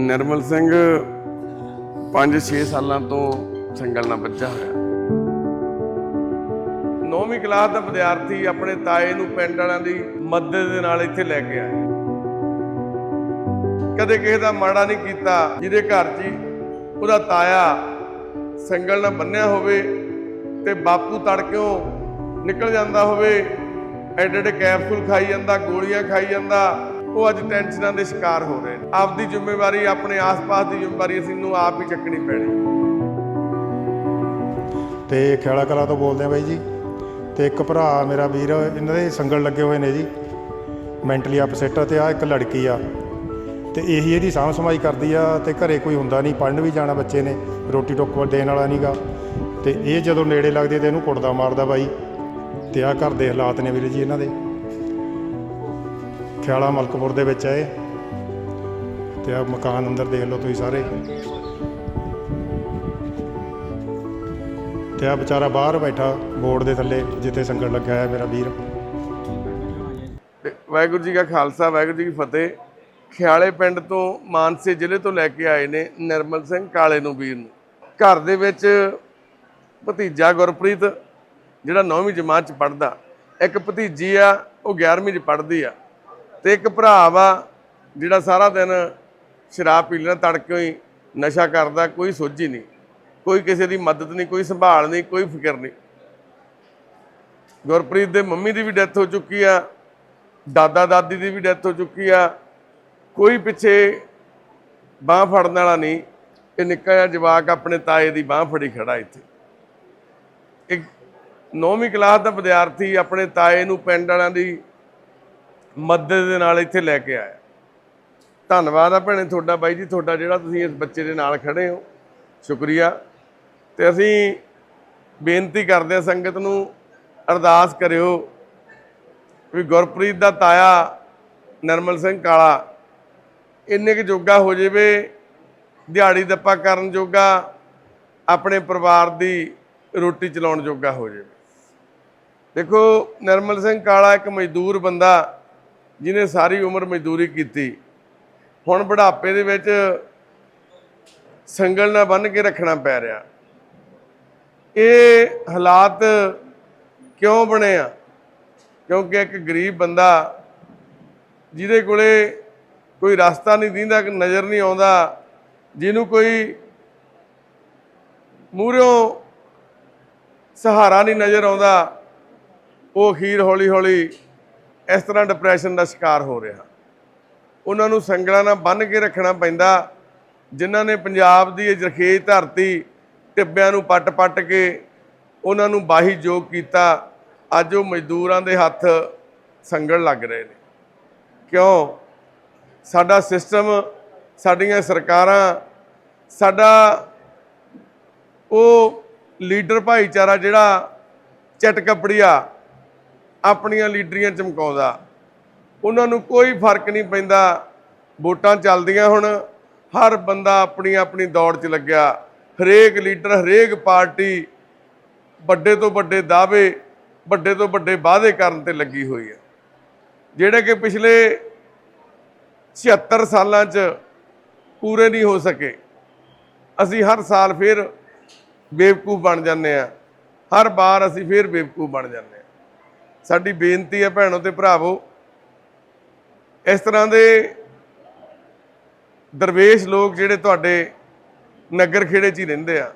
ਨਿਰਮਲ ਸਿੰਘ 5-6 ਸਾਲਾਂ ਤੋਂ ਸੰਗਲ ਨਾਲ ਬੱਚਾ ਹੋਇਆ। ਨੌਵੀਂ ਕਲਾਸ ਦਾ ਵਿਦਿਆਰਥੀ ਆਪਣੇ ਤਾਏ ਨੂੰ ਪਿੰਡ ਵਾਲਿਆਂ ਦੀ ਮਦਦ ਦੇ ਨਾਲ ਇੱਥੇ ਲੈ ਕੇ ਆਇਆ। ਕਦੇ ਕਿਸੇ ਦਾ ਮਾੜਾ ਨਹੀਂ ਕੀਤਾ, ਜਿਹਦੇ ਘਰ 'ਚ ਹੀ ਉਹਦਾ ਤਾਇਆ ਸੰਗਲ ਨਾਲ ਬੰਨਿਆ ਹੋਵੇ ਤੇ ਬਾਪੂ ਤੜਕਿਓ ਨਿਕਲ ਜਾਂਦਾ ਹੋਵੇ ਐਡੇ ਐਡੇ ਕੈਪਸੂਲ ਖਾਈ ਜਾਂਦਾ, ਗੋਲੀਆਂ ਖਾਈ ਜਾਂਦਾ ਉਹ ਅੱਜ ਟੈਨਸ਼ਨਾਂ ਦੇ ਸ਼ਿਕਾਰ ਹੋ ਰਹੇ ਨੇ। ਆਪਦੀ ਜ਼ਿੰਮੇਵਾਰੀ, ਆਪਣੇ ਆਸ-ਪਾਸ ਦੀ ਜ਼ਿੰਮੇਵਾਰੀ ਅਸੀਂ ਨੂੰ ਆਪ ਹੀ ਚੱਕਣੀ ਪੈਣੀ। ਤੇ ਖੇੜਾ ਕਲਾ ਤੋਂ ਬੋਲਦੇ ਆ ਬਾਈ ਜੀ। ਤੇ ਇੱਕ ਭਰਾ ਮੇਰਾ ਵੀਰ, ਇਹਨਾਂ ਦੇ ਸੰਗਲ ਲੱਗੇ ਹੋਏ ਨੇ ਜੀ। ਮੈਂਟਲੀ ਅਪਸੈਟ ਤੇ ਆ ਇੱਕ ਲੜਕੀ ਆ। ਤੇ ਇਹੀ ਇਹਦੀ ਸਾਂਭ ਸਮਾਈ ਕਰਦੀ ਆ ਤੇ ਘਰੇ ਕੋਈ ਹੁੰਦਾ ਨਹੀਂ ਪੜਨ ਵੀ ਜਾਣਾ ਬੱਚੇ ਨੇ, ਰੋਟੀ ਟੋਕ ਦੇਣ ਵਾਲਾ ਨਹੀਂਗਾ ਤੇ ਇਹ ਜਦੋਂ ਨੇੜੇ ਲੱਗਦੇ ਤੇ ਇਹਨੂੰ ਕੁੱਟਦਾ ਮਾਰਦਾ ਬਾਈ। ਤੇ ਆ ਘਰ ਦੇ ਹਾਲਾਤ ਨੇ ਵੀਰ ਜੀ ਇਹਨਾਂ ਦੇ। ਖਿਆਲਾ ਮਲਕਪੁਰ ਦੇ ਵਿੱਚ ਆਏ। ਤੇ ਆ ਮਕਾਨ ਅੰਦਰ ਦੇਖ ਲਓ ਤੁਸੀਂ ਸਾਰੇ। ਤੇ ਆ ਵਿਚਾਰਾ ਬਾਹਰ ਬੈਠਾ ਬੋਰਡ ਦੇ ਥੱਲੇ, ਜਿੱਥੇ ਸੰਗਲ ਲੱਗਿਆ ਹੈ ਮੇਰਾ ਵੀਰ। ਵਾਹਿਗੁਰੂ ਜੀ ਕਾ ਖਾਲਸਾ, ਵਾਹਿਗੁਰੂ ਜੀ ਕੀ ਫਤਿਹ। ਖਿਆਲੇ ਪਿੰਡ ਤੋਂ ਮਾਨਸੇ ਜ਼ਿਲ੍ਹੇ ਤੋਂ ਲੈ ਕੇ ਆਏ ਨੇ ਨਿਰਮਲ ਸਿੰਘ ਕਾਲੇ ਨੂੰ ਵੀਰ ਨੂੰ। ਘਰ ਦੇ ਵਿੱਚ ਭਤੀਜਾ ਗੁਰਪ੍ਰੀਤ, ਜਿਹੜਾ 9ਵੀਂ ਜਮਾਤ ਚ ਪੜਦਾ ਇੱਕ ਭਤੀਜੀ ਆ, ਉਹ 11ਵੀਂ ਚ ਪੜਦੀ ਆ। ਤੇ ਇੱਕ ਭਰਾ ਵਾ ਜਿਹੜਾ ਸਾਰਾ ਦਿਨ ਸ਼ਰਾਬ ਪੀ ਲੈਣਾ ਤੜਕੇ ਹੀ ਨਸ਼ਾ ਕਰਦਾ, ਕੋਈ ਸੋਝੀ ਨਹੀਂ। ਕੋਈ ਕਿਸੇ ਦੀ ਮਦਦ ਨਹੀਂ, ਕੋਈ ਸੰਭਾਲ ਨਹੀਂ, ਕੋਈ ਫਿਕਰ ਨਹੀਂ। ਗੁਰਪ੍ਰੀਤ ਦੇ ਮੰਮੀ ਦੀ ਵੀ ਡੈਥ ਹੋ ਚੁੱਕੀ ਆ, ਦਾਦਾ ਦਾਦੀ ਦੀ ਵੀ ਡੈਥ ਹੋ ਚੁੱਕੀ ਆ। ਕੋਈ ਪਿੱਛੇ ਬਾਹ ਫੜਨ ਵਾਲਾ ਨਹੀਂ। ਇਹ ਨਿੱਕਾ ਜਿਹਾ ਜਵਾਕ ਆਪਣੇ ਤਾਏ ਦੀ ਬਾਹ ਫੜੀ ਖੜਾ ਇੱਥੇ। ਇੱਕ ਨੌਵੀਂ ਕਲਾਸ ਦਾ ਵਿਦਿਆਰਥੀ ਆਪਣੇ ਤਾਏ ਨੂੰ ਪਿੰਡ ਵਾਲਿਆਂ ਦੀ ਮਦਦ ਦੇ ਨਾਲ ਇੱਥੇ ਲੈ ਕੇ ਆਇਆ। ਧੰਨਵਾਦ ਆ ਭੈਣੇ ਤੁਹਾਡਾ ਬਾਈ ਜੀ, ਤੁਹਾਡਾ ਜਿਹੜਾ ਤੁਸੀਂ ਇਸ ਬੱਚੇ ਦੇ ਨਾਲ ਖੜੇ ਹੋ। ਸ਼ੁਕਰੀਆ। ਤੇ ਅਸੀਂ ਬੇਨਤੀ ਕਰਦੇ ਹਾਂ ਸੰਗਤ ਨੂੰ ਅਰਦਾਸ ਕਰਿਓ ਵੀ ਗੁਰਪ੍ਰੀਤ ਦਾ ਤਾਇਆ ਨਰਮਲ ਸਿੰਘ ਕਾਲਾ ਇੰਨੇ ਕੁ ਜੋਗਾ ਹੋ ਜਾਵੇ, ਦਿਹਾੜੀ ਦੱਪਾ ਕਰਨ ਜੋਗਾ, ਆਪਣੇ ਪਰਿਵਾਰ ਦੀ ਰੋਟੀ ਚਲਾਉਣ ਜੋਗਾ ਹੋ ਜਾਵੇ। ਦੇਖੋ, ਨਰਮਲ ਸਿੰਘ ਕਾਲਾ ਇੱਕ ਮਜ਼ਦੂਰ ਬੰਦਾ ਜਿਹਨੇ ਸਾਰੀ ਉਮਰ ਮਜ਼ਦੂਰੀ ਕੀਤੀ। ਹੁਣ ਬੁਢਾਪੇ ਦੇ ਵਿੱਚ ਸੰਗਲ ਨਾਲ ਬੰਨ ਕੇ ਰੱਖਣਾ ਪੈ ਰਿਹਾ। ਇਹ ਹਾਲਾਤ ਕਿਉਂ ਬਣੇ ਆ? ਕਿਉਂਕਿ ਇੱਕ ਗਰੀਬ ਬੰਦਾ ਜਿਹਦੇ ਕੋਲੇ ਕੋਈ ਰਸਤਾ ਨਹੀਂ ਦਿੰਦਾ ਨਜ਼ਰ ਨਹੀਂ ਆਉਂਦਾ, ਜਿਹਨੂੰ ਕੋਈ ਮੂਹਰਿਓਂ ਸਹਾਰਾ ਨਹੀਂ ਨਜ਼ਰ ਆਉਂਦਾ, ਉਹ ਅਖੀਰ ਹੌਲੀ ਹੌਲੀ ਇਸ ਤਰ੍ਹਾਂ ਡਿਪਰੈਸ਼ਨ ਦਾ ਸ਼ਿਕਾਰ ਹੋ ਰਿਹਾ। ਉਹਨਾਂ ਨੂੰ ਸੰਗਲਾਂ ਨਾਲ ਬੰਨ ਕੇ ਰੱਖਣਾ ਪੈਂਦਾ। ਜਿਨ੍ਹਾਂ ਨੇ ਪੰਜਾਬ ਦੀ ਇਹ ਜਰਖੇਜ ਧਰਤੀ ਟਿੱਬਿਆਂ ਨੂੰ ਪੱਟ-ਪੱਟ ਕੇ ਉਹਨਾਂ ਨੂੰ ਬਾਹੀ ਜੋਗ ਕੀਤਾ, ਅੱਜ ਉਹ ਮਜ਼ਦੂਰਾਂ ਦੇ ਹੱਥ ਸੰਗਲ ਲੱਗ ਰਹੇ ਨੇ। ਕਿਉਂ? ਸਾਡਾ ਸਿਸਟਮ ਸਾਡੀਆਂ ਸਰਕਾਰਾਂ, ਸਾਡਾ ਉਹ ਲੀਡਰ ਭਾਈਚਾਰਾ ਜਿਹੜਾ ਚਟ ਕਪੜੀਆ ਆਪਣੀਆਂ ਲੀਡਰੀਆਂ ਚਮਕਾਉਂਦਾ। ਉਹਨਾਂ ਨੂੰ ਕੋਈ ਫ਼ਰਕ ਨਹੀਂ ਪੈਂਦਾ। ਵੋਟਾਂ ਚੱਲਦੀਆਂ ਹੁਣ। ਹਰ ਬੰਦਾ ਆਪਣੀ ਆਪਣੀ ਦੌੜ 'ਚ ਲੱਗਿਆ। ਹਰੇਕ ਲੀਡਰ, ਹਰੇਕ ਪਾਰਟੀ ਵੱਡੇ ਤੋਂ ਵੱਡੇ ਦਾਅਵੇ, ਵੱਡੇ ਤੋਂ ਵੱਡੇ ਵਾਅਦੇ ਕਰਨ ਤੇ ਲੱਗੀ ਹੋਈ ਹੈ। ਜਿਹੜੇ ਕਿ ਪਿਛਲੇ 76 ਸਾਲਾਂ 'ਚ ਪੂਰੇ ਨਹੀਂ ਹੋ ਸਕੇ। ਅਸੀਂ ਹਰ ਸਾਲ ਫਿਰ ਬੇਵਕੂਫ ਬਣ ਜਾਂਦੇ ਆ ਹਰ ਵਾਰ ਅਸੀਂ ਫਿਰ ਬੇਵਕੂਫ ਬਣ ਜਾਂਦੇ ਆ ਸਾਡੀ ਬੇਨਤੀ ਹੈ ਭੈਣੋ ਤੇ ਭਰਾਵੋ, ਇਸ ਤਰ੍ਹਾਂ ਦੇ ਦਰਵੇਸ਼ ਲੋਕ ਜਿਹੜੇ ਤੁਹਾਡੇ ਨਗਰ ਖੇੜੇ 'ਚ ਹੀ ਰਹਿੰਦੇ ਆ,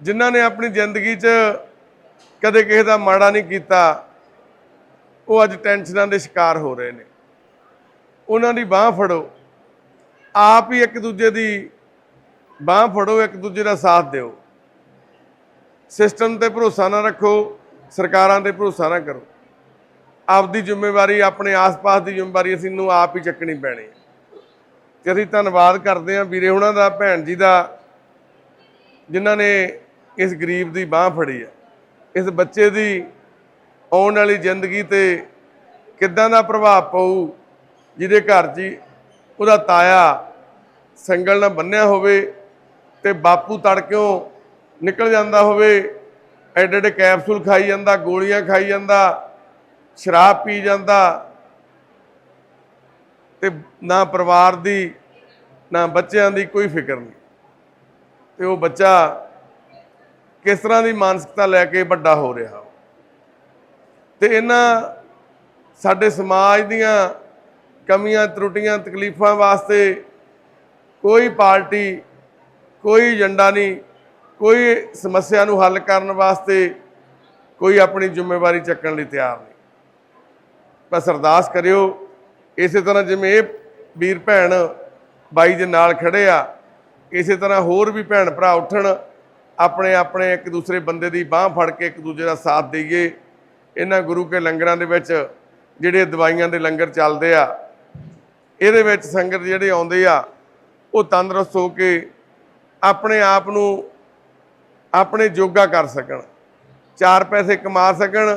ਜਿਨ੍ਹਾਂ ਨੇ ਆਪਣੀ ਜ਼ਿੰਦਗੀ 'ਚ ਕਦੇ ਕਿਸੇ ਦਾ ਮਾੜਾ ਨਹੀਂ ਕੀਤਾ, ਉਹ ਅੱਜ ਟੈਨਸ਼ਨਾਂ ਦੇ ਸ਼ਿਕਾਰ ਹੋ ਰਹੇ ਨੇ। ਉਹਨਾਂ ਦੀ ਬਾਹ ਫੜੋ, ਆਪ ਹੀ ਇੱਕ ਦੂਜੇ ਦੀ ਬਾਹ ਫੜੋ, ਇੱਕ ਦੂਜੇ ਦਾ ਸਾਥ ਦਿਓ। ਸਿਸਟਮ ਤੇ ਭਰੋਸਾ ਨਾ ਰੱਖੋ ਸਰਕਾਰਾਂ ਤੇ ਭਰੋਸਾ ਨਾ ਕਰੋ। ਆਪਦੀ ਜ਼ਿੰਮੇਵਾਰੀ, ਆਪਣੇ ਆਸ-ਪਾਸ ਦੀ ਜ਼ਿੰਮੇਵਾਰੀ ਅਸੀਂ ਨੂੰ ਆਪ ਹੀ ਚੱਕਣੀ ਪੈਣੀ ਹੈ। ਤੇ ਅਸੀਂ ਧੰਨਵਾਦ ਕਰਦੇ ਹਾਂ ਵੀਰੇ ਉਹਨਾਂ ਦਾ, ਭੈਣ ਜੀ ਦਾ, ਜਿਨ੍ਹਾਂ ਨੇ ਇਸ ਗਰੀਬ ਦੀ ਬਾਹ ਫੜੀ ਹੈ। ਇਸ ਬੱਚੇ ਦੀ ਆਉਣ ਵਾਲੀ ਜ਼ਿੰਦਗੀ ਤੇ ਕਿੱਦਾਂ ਦਾ ਪ੍ਰਭਾਵ ਪਊ, ਜਿਹਦੇ ਘਰ 'ਚ ਹੀ ਉਹਦਾ ਤਾਇਆ ਸੰਗਲ ਨਾਲ ਬੰਨਿਆ ਹੋਵੇ ਤੇ ਬਾਪੂ ਤੜਕਿਓਂ ਨਿਕਲ ਜਾਂਦਾ ਹੋਵੇ ਐਡੇ ਐਡੇ ਕੈਪਸੂਲ ਖਾਈ ਜਾਂਦਾ, ਗੋਲੀਆਂ ਖਾਈ ਜਾਂਦਾ, ਸ਼ਰਾਬ ਪੀ ਜਾਂਦਾ। ਤੇ ਨਾ ਪਰਿਵਾਰ ਦੀ, ਨਾ ਬੱਚਿਆਂ ਦੀ ਕੋਈ ਫਿਕਰ ਨਹੀਂ। ਤੇ ਉਹ ਬੱਚਾ ਕਿਸ ਤਰ੍ਹਾਂ ਦੀ ਮਾਨਸਿਕਤਾ ਲੈ ਕੇ ਵੱਡਾ ਹੋ ਰਿਹਾ? ਤੇ ਇਹਨਾਂ ਸਾਡੇ ਸਮਾਜ ਦੀਆਂ ਕਮੀਆਂ, ਤਰੁੱਟੀਆਂ, ਤਕਲੀਫਾਂ ਵਾਸਤੇ ਕੋਈ ਪਾਰਟੀ, ਕੋਈ ਏਜੰਡਾ ਨਹੀਂ ਕੋਈ ਸਮੱਸਿਆ ਨੂੰ ਹੱਲ ਕਰਨ ਵਾਸਤੇ ਕੋਈ ਆਪਣੀ ਜ਼ਿੰਮੇਵਾਰੀ ਚੱਕਣ ਲਈ ਤਿਆਰ ਨਹੀਂ। ਬਸ ਅਰਦਾਸ ਕਰਿਓ, ਇਸੇ ਤਰ੍ਹਾਂ ਜਿਵੇਂ ਇਹ ਵੀਰ ਭੈਣ ਬਾਈ ਦੇ ਨਾਲ ਖੜੇ ਆ, ਇਸੇ ਤਰ੍ਹਾਂ ਹੋਰ ਵੀ ਭੈਣ ਭਰਾ ਉੱਠਣ, ਆਪਣੇ ਆਪਣੇ ਇੱਕ ਦੂਸਰੇ ਬੰਦੇ ਦੀ ਬਾਹ ਫੜ ਕੇ ਇੱਕ ਦੂਜੇ ਦਾ ਸਾਥ ਦਈਏ। ਇਹਨਾਂ ਗੁਰੂ ਕੇ ਲੰਗਰਾਂ ਦੇ ਵਿੱਚ ਜਿਹੜੇ ਦਵਾਈਆਂ ਦੇ ਲੰਗਰ ਚੱਲਦੇ ਆ, ਇਹਦੇ ਵਿੱਚ ਸੰਗਤ ਜਿਹੜੇ ਆਉਂਦੇ ਆ, ਉਹ ਤੰਦਰੁਸਤ ਹੋ ਕੇ ਆਪਣੇ ਆਪ ਨੂੰ ਆਪਣੇ ਜੋਗਾ ਕਰ ਸਕਣ। ਚਾਰ ਪੈਸੇ ਕਮਾ ਸਕਣ,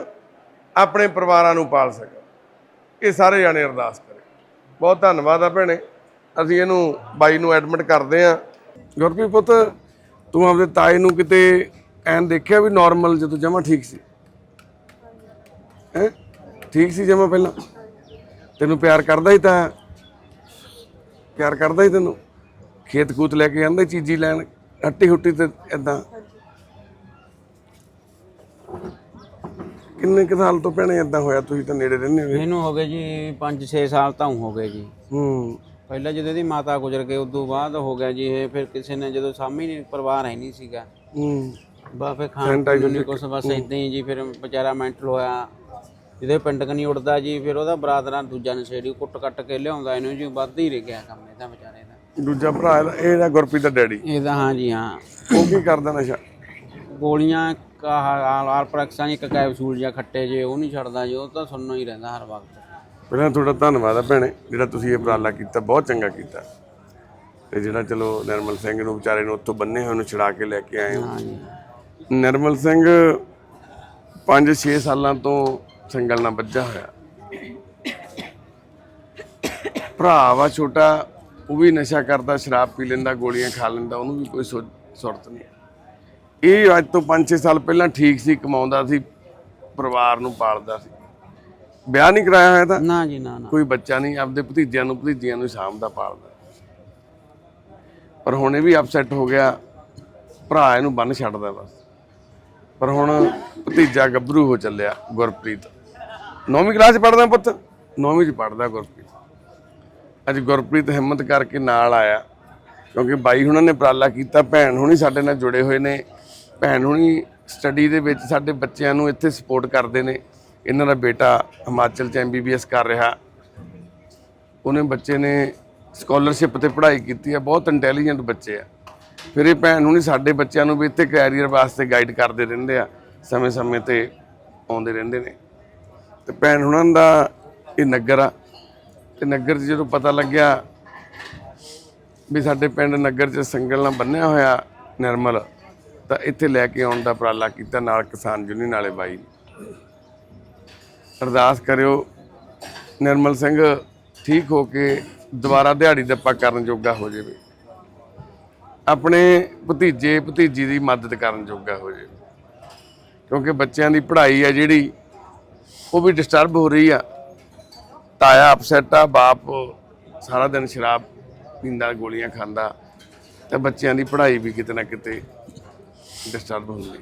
ਆਪਣੇ ਪਰਿਵਾਰਾਂ ਨੂੰ ਪਾਲ ਸਕਣ। ਇਹ ਸਾਰੇ ਜਾਣੇ ਅਰਦਾਸ ਕਰੇ। ਬਹੁਤ ਧੰਨਵਾਦ ਆ ਭੈਣੇ। ਅਸੀਂ ਇਹਨੂੰ ਬਾਈ ਨੂੰ ਐਡਮਿਟ ਕਰਦੇ ਆ ਗੁਰਪ੍ਰੀਤ ਪੁੱਤ, ਤੂੰ ਆਪਦੇ ਤਾਏ ਨੂੰ ਕਿਤੇ ਐਨ ਦੇਖਿਆ ਵੀ ਨਾਰਮਲ ਜਦੋਂ ਜਮਾ ਠੀਕ ਸੀ? ਹੈ? ਠੀਕ ਸੀ ਜਮਾ ਪਹਿਲਾਂ? ਤੈਨੂੰ ਪਿਆਰ ਕਰਦਾ ਹੀ ਤਾਂ। ਪਿਆਰ ਕਰਦਾ ਹੀ ਤੈਨੂੰ। ਖੇਤ ਕੂਤ ਲੈ ਕੇ ਆਂਦਾ ਚੀਜ਼ੀ ਲੈਣ ਹੱਟੀ ਹੁੱਟੀ ਤੇ ਇਦਾਂ ਕਿੰਨੇ ਕੁ ਸਾਲ ਤੋਂ ਭੈਣੇ ਇਦਾਂ ਹੋਇਆ? ਤੁਸੀਂ ਤਾਂ ਨੇੜੇ ਰਹਿੰਦੇ ਹੋ ਇਹਨੂੰ ਹੋ ਗਏ ਜੀ 5-6 ਸਾਲ ਤਾਂ ਹੋ ਗਏ ਜੀ। ਹੂੰ। ਪਹਿਲਾਂ ਜਦੋਂ ਇਹਦੀ ਮਾਤਾ ਗੁਜ਼ਰ ਗਈ ਉਦੋਂ ਬਾਅਦ ਹੋ ਗਿਆ ਜੀ ਇਹ। ਫਿਰ ਕਿਸੇ ਨੇ ਜਦੋਂ ਸਾਹਮਣੇ ਨਹੀਂ ਪਰਿਵਾਰ ਹੈ ਨਹੀਂ ਸੀਗਾ। ਹੂੰ। ਬਾ ਫਿਰ ਖਾਣ ਪੀਣ ਨੂੰ ਕੁਛ ਬਸ ਇਦਾਂ ਹੀ ਜੀ ਫਿਰ ਵਿਚਾਰਾ ਮੈਂਟਲ ਹੋਇਆ। ਜਿਹਦੇ ਪਿੰਡ ਕਨੀ ਉੱਡਦਾ ਜੀ ਫਿਰ ਉਹਦਾ ਬਰਾਦਰਾਂ ਦੂਜਾ ਨਸ਼ੇੜੀ ਕੁੱਟ ਕੱਟ ਕੇ ਲਿਆਉਂਦਾ ਇਹਨੂੰ ਜੀ ਵੱਧ ਹੀ ਰਹਿ ਕੰਮ ਇਹਦਾ ਵਿਚਾਰੇ ਦਾ। ਦੂਜਾ ਭਰਾ ਇਹਦਾ- ਇਹ ਇਹਦਾ ਗੁਰਪ੍ਰੀਤ ਦਾ ਡੈਡੀ। ਇਹਦਾ ਹਾਂ ਜੀ ਹਾਂ। ਉਹ ਕੀ ਕਰਦਾ ਨਸ਼ਾ? ਗੋਲੀਆਂ ਆਲਪਰੈਕਸਾਂ ਇੱਕ ਕੈਪਸੂਲ ਜਾਂ ਖੱਟੇ ਜੇ ਉਹ ਨਹੀਂ ਛੱਡਦਾ ਜੀ ਉਹ ਤਾਂ ਸੁਣਨਾ ਹੀ ਰਹਿੰਦਾ ਹਰ ਵਕਤ। ਪਹਿਲਾਂ ਤੁਹਾਡਾ ਧੰਨਵਾਦ ਆ ਭੈਣੇ ਜਿਹੜਾ ਤੁਸੀਂ ਇਹ ਉਪਰਾਲਾ ਕੀਤਾ ਬਹੁਤ ਚੰਗਾ ਕੀਤਾ। ਤੇ ਜਿਹੜਾ ਚਲੋ ਨਿਰਮਲ ਸਿੰਘ ਨੂੰ ਵਿਚਾਰੇ ਨੂੰ ਉੱਥੋਂ ਬੰਨੇ ਹੋਏ ਨੂੰ ਛੁਡਾ ਕੇ ਲੈ ਕੇ ਆਏ ਹੋ। ਹਾਂ ਜੀ ਨਿਰਮਲ ਸਿੰਘ 5-6 ਸਾਲਾਂ ਤੋਂ ਸੰਗਲ ਨਾਲ ਵੱਜਾ ਹੋਇਆ। ਭਰਾ ਵਾ ਛੋਟਾ ਉਹ ਵੀ ਨਸ਼ਾ ਕਰਦਾ ਸ਼ਰਾਬ ਪੀ ਲੈਂਦਾ ਗੋਲੀਆਂ ਖਾ ਲੈਂਦਾ ਉਹਨੂੰ ਵੀ ਕੋਈ ਸੁ- ਸੁਰਤ ਨਹੀਂ। ਇਹ ਅੱਜ ਤੋਂ 5-6 ਸਾਲ ਪਹਿਲਾਂ ਠੀਕ ਸੀ ਕਮਾਉਂਦਾ ਸੀ ਪਰਿਵਾਰ ਨੂੰ ਪਾਲਦਾ ਸੀ। ਵਿਆਹ ਨਹੀਂ ਕਰਾਇਆ ਹੋਇਆ ਤਾਂ? ਨਾ ਜੀ ਨਾ ਨਾ। ਕੋਈ ਬੱਚਾ ਨਹੀਂ ਆਪਦੇ ਭਤੀਜਿਆਂ ਨੂੰ ਭਤੀਜੀਆਂ ਨੂੰ ਸਾਂਭਦਾ ਪਾਲਦਾ। ਪਰ ਹੁਣ ਇਹ ਵੀ ਅਪਸੈਟ ਹੋ ਗਿਆ ਭਰਾ ਇਹਨੂੰ ਬੰਨ ਛੱਡਦਾ ਬਸ। ਪਰ ਹੁਣ ਭਤੀਜਾ ਗੱਭਰੂ ਹੋ ਚੱਲਿਆ ਗੁਰਪ੍ਰੀਤ। ਨੌਵੀਂ ਕਲਾਸ ਚ ਪੜਦਾ ਪੁੱਤ? ਨੌਵੀਂ ਚ ਪੜਦਾ ਗੁਰਪ੍ਰੀਤ। ਅੱਜ ਗੁਰਪ੍ਰੀਤ ਹਿੰਮਤ ਕਰਕੇ ਨਾਲ ਆਇਆ ਕਿਉਂਕਿ ਬਾਈ ਹੁਣਾਂ ਨੇ ਉਪਰਾਲਾ ਕੀਤਾ ਭੈਣ ਹੁਣੀ ਸਾਡੇ ਨਾਲ ਜੁੜੇ ਹੋਏ ਨੇ। ਭੈਣ ਹੁਣੀ ਸਟੱਡੀ ਦੇ ਵਿੱਚ ਸਾਡੇ ਬੱਚਿਆਂ ਨੂੰ ਇੱਥੇ ਸਪੋਰਟ ਕਰਦੇ ਨੇ। ਇਹਨਾਂ ਦਾ ਬੇਟਾ ਹਿਮਾਚਲ ਚ ਐਮਬੀਬੀਐਸ ਕਰ ਰਿਹਾ। ਉਹਨੇ ਬੱਚੇ ਨੇ ਸਕਾਲਰਸ਼ਿਪ ਤੇ ਪੜ੍ਹਾਈ ਕੀਤੀ ਹੈ ਬਹੁਤ ਇੰਟੈਲੀਜੈਂਟ ਬੱਚੇ ਆ। ਫਿਰ ਇਹ ਭੈਣ ਹੁਣੀ ਸਾਡੇ ਬੱਚਿਆਂ ਨੂੰ ਵੀ ਇੱਥੇ ਕੈਰੀਅਰ ਵਾਸਤੇ ਗਾਈਡ ਕਰਦੇ ਰਹਿੰਦੇ ਆ, ਸਮੇਂ-ਸਮੇਂ ਤੇ ਆਉਂਦੇ ਰਹਿੰਦੇ ਨੇ। ਤੇ ਭੈਣ ਹੁਣਾਂ ਦਾ ਇਹ ਨਗਰ ਆ। ਤੇ ਨਗਰ 'ਚ ਜਦੋਂ ਪਤਾ ਲੱਗਿਆ ਵੀ ਸਾਡੇ ਪਿੰਡ ਨਗਰ 'ਚ ਸੰਗਲ ਨਾਲ ਬੰਨਿਆ ਹੋਇਆ, ਨਿਰਮਲ ਤਾਂ ਇੱਥੇ ਲੈ ਕੇ ਆਉਣ ਦਾ ਉਪਰਾਲਾ ਕੀਤਾ ਨਾਲ ਕਿਸਾਨ ਯੂਨੀਅਨ ਵਾਲੇ ਬਾਈ। ਅਰਦਾਸ ਕਰਿਓ ਨਿਰਮਲ ਸਿੰਘ ਠੀਕ ਹੋ ਕੇ ਦੁਬਾਰਾ ਦਿਹਾੜੀ ਦੱਪਾ ਕਰਨ ਜੋਗਾ ਹੋ ਜਾਵੇ। ਆਪਣੇ ਭਤੀਜੇ, ਭਤੀਜੀ ਦੀ ਮਦਦ ਕਰਨ ਜੋਗਾ ਹੋ ਜਾਵੇ। ਕਿਉਂਕਿ ਬੱਚਿਆਂ ਦੀ ਪੜ੍ਹਾਈ ਆ ਜਿਹੜੀ, ਉਹ ਵੀ ਡਿਸਟਰਬ ਹੋ ਰਹੀ ਆ। ਤਾਇਆ ਅਪਸੈਟ ਆ, ਬਾਪ ਸਾਰਾ ਦਿਨ ਸ਼ਰਾਬ ਪੀਂਦਾ, ਗੋਲੀਆਂ ਖਾਂਦਾ, ਤੇ ਬੱਚਿਆਂ ਦੀ ਪੜ੍ਹਾਈ ਵੀ ਕਿਤੇ ਨਾ ਕਿਤੇ ਡਿਸਟਰਬ ਹੁੰਦੀ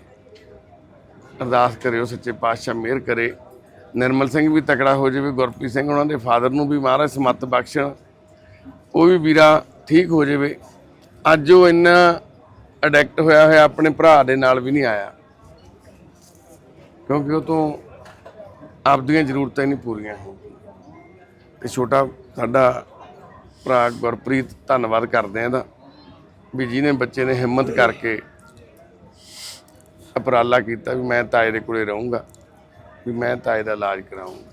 ਅਰਦਾਸ ਕਰਿਓ, ਸੱਚੇ ਪਾਤਸ਼ਾਹ ਮਿਹਰ ਕਰੇ। ਨਿਰਮਲ ਸਿੰਘ ਵੀ ਤਕੜਾ ਹੋ ਜਾਵੇ, ਗੁਰਪ੍ਰੀਤ ਸਿੰਘ ਉਹਨਾਂ ਦੇ ਫਾਦਰ ਨੂੰ ਵੀ ਮਹਾਰਾਜ ਸਮਤ ਬਖਸ਼ਣ ਉਹ ਵੀ ਵੀਰਾ ਠੀਕ ਹੋ ਜਾਵੇ। ਅੱਜ ਉਹ ਇੰਨਾ ਅਡਿਕਟ ਹੋਇਆ ਹੋਇਆ, ਆਪਣੇ ਭਰਾ ਦੇ ਨਾਲ ਵੀ ਨਹੀਂ ਆਇਆ। ਕਿਉਂਕਿ ਉਹ ਤੋਂ ਆਪਦੀਆਂ ਜ਼ਰੂਰਤਾਂ ਹੀ ਨਹੀਂ ਪੂਰੀਆਂ ਹੋ ਤੇ ਛੋਟਾ ਸਾਡਾ ਭਰਾ ਗੁਰਪ੍ਰੀਤ ਧੰਨਵਾਦ ਕਰਦੇ ਆ ਇਹਦਾ। ਵੀ ਜਿਹਨੇ ਬੱਚੇ ਨੇ ਹਿੰਮਤ ਕਰਕੇ ਉਪਰਾਲਾ ਕੀਤਾ ਵੀ ਮੈਂ ਤਾਏ ਦੇ ਕੋਲੇ ਰਹੂੰਗਾ ਵੀ ਮੈਂ ਤਾਏ ਦਾ ਇਲਾਜ ਕਰਾਉਂਗਾ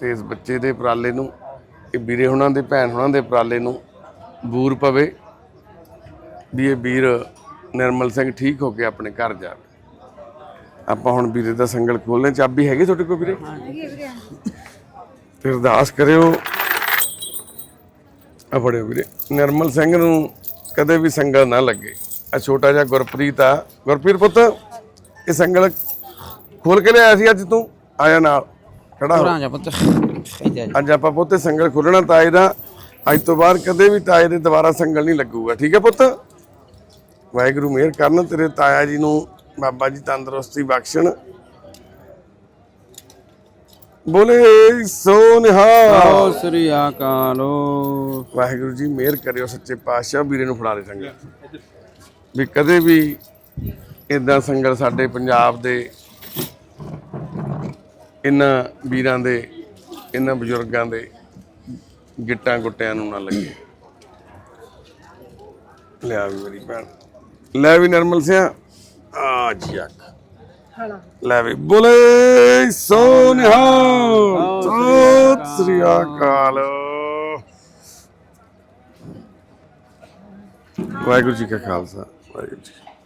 ਤੇ ਇਸ ਬੱਚੇ ਦੇ ਉਪਰਾਲੇ ਨੂੰ ਇਹ ਵੀਰੇ ਹੁਣਾਂ ਦੇ ਭੈਣ ਹੁਣਾਂ ਦੇ ਉਪਰਾਲੇ ਨੂੰ ਬੂਰ ਪਵੇ ਵੀ ਇਹ ਵੀਰ ਨਿਰਮਲ ਸਿੰਘ ਠੀਕ ਹੋ ਕੇ ਆਪਣੇ ਘਰ ਜਾਵੇ ਆਪਾਂ ਹੁਣ ਵੀਰੇ ਦਾ ਸੰਗਲ ਖੋਲਨੇ ਚਾਬੀ ਹੈਗੀ ਤੁਹਾਡੇ ਕੋਲ ਵੀਰੇ? ਫਿਰ ਅਰਦਾਸ ਕਰਿਓ। ਆ ਫੜਿਓ ਵੀਰੇ। ਨਿਰਮਲ ਸਿੰਘ ਨੂੰ ਕਦੇ ਵੀ ਸੰਗਲ ਨਾ ਲੱਗੇ। ਆ ਛੋਟਾ ਜਿਹਾ ਗੁਰਪ੍ਰੀਤ ਆ। ਗੁਰਪ੍ਰੀਤ ਪੁੱਤ ਇਹ ਸੰਗਲ ਖੋਲ ਕੇ ਲਿਆਇਆ ਸੀ ਅੱਜ ਤੂੰ? ਆਇਆ ਨਾਲ ਖੜਾ ਹੋ। ਜਾ ਪੁੱਤ। ਅੱਜ ਆਪਾਂ ਪੁੱਤੇ ਸੰਗਲ ਖੋਲਣਾ ਤਾਂ ਇਹਦਾ ਅੱਜ ਤੋਂ ਬਾਅਦ ਕਦੇ ਵੀ ਤਾਏ ਦੇ ਦੁਬਾਰਾ ਸੰਗਲ ਨਹੀਂ ਲੱਗੂਗਾ ਠੀਕ ਹੈ ਪੁੱਤ? ਵਾਹਿਗੁਰੂ ਮਿਹਰ ਕਰਨ ਤੇਰੇ ਤਾਇਆ ਜੀ ਨੂੰ ਬਾਬਾ ਜੀ ਤੰਦਰੁਸਤੀ ਬਖਸ਼ਣ। ਬੋਲੇ ਸੋ ਨਿਹਾਲ ਸਤਿ ਸ੍ਰੀ ਅਕਾਲ। ਵਾਹਿਗੁਰੂ ਜੀ ਮਿਹਰ ਕਰਿਓ ਸੱਚੇ ਪਾਤਸ਼ਾਹ ਵੀਰੇ ਨੂੰ ਫੜਾ ਦੇ ਸੰਗਲ ਵੀ ਕਦੇ ਵੀ ਇਦਾਂ ਸੰਗਤ ਸਾਡੇ ਪੰਜਾਬ ਦੇ ਇਹਨਾਂ ਵੀਰਾਂ ਦੇ ਇਹਨਾਂ ਬਜ਼ੁਰਗਾਂ ਦੇ ਗਿੱਟਾਂ ਗੁੱਟਿਆਂ ਨੂੰ ਨਾ ਲੱਗੇ। ਲਿਆ ਵੀ ਮੇਰੀ ਭੈਣ। ਲੈ ਵੀ ਨਰਮਲ ਸਿਆ। ਆ ਜੀ ਅੱਖ। ਲੈ ਵੀ। ਬੋਲੇ ਸੋਨਿਹਾ। ਸਤਿ ਸ੍ਰੀ ਅਕਾਲ। ਵਾਹਿਗੁਰੂ ਜੀ ਕਾ ਖਾਲਸਾ। ਵਾਹਿਗੁਰੂ ਜੀ ਕੀ ਫਤਿਹ।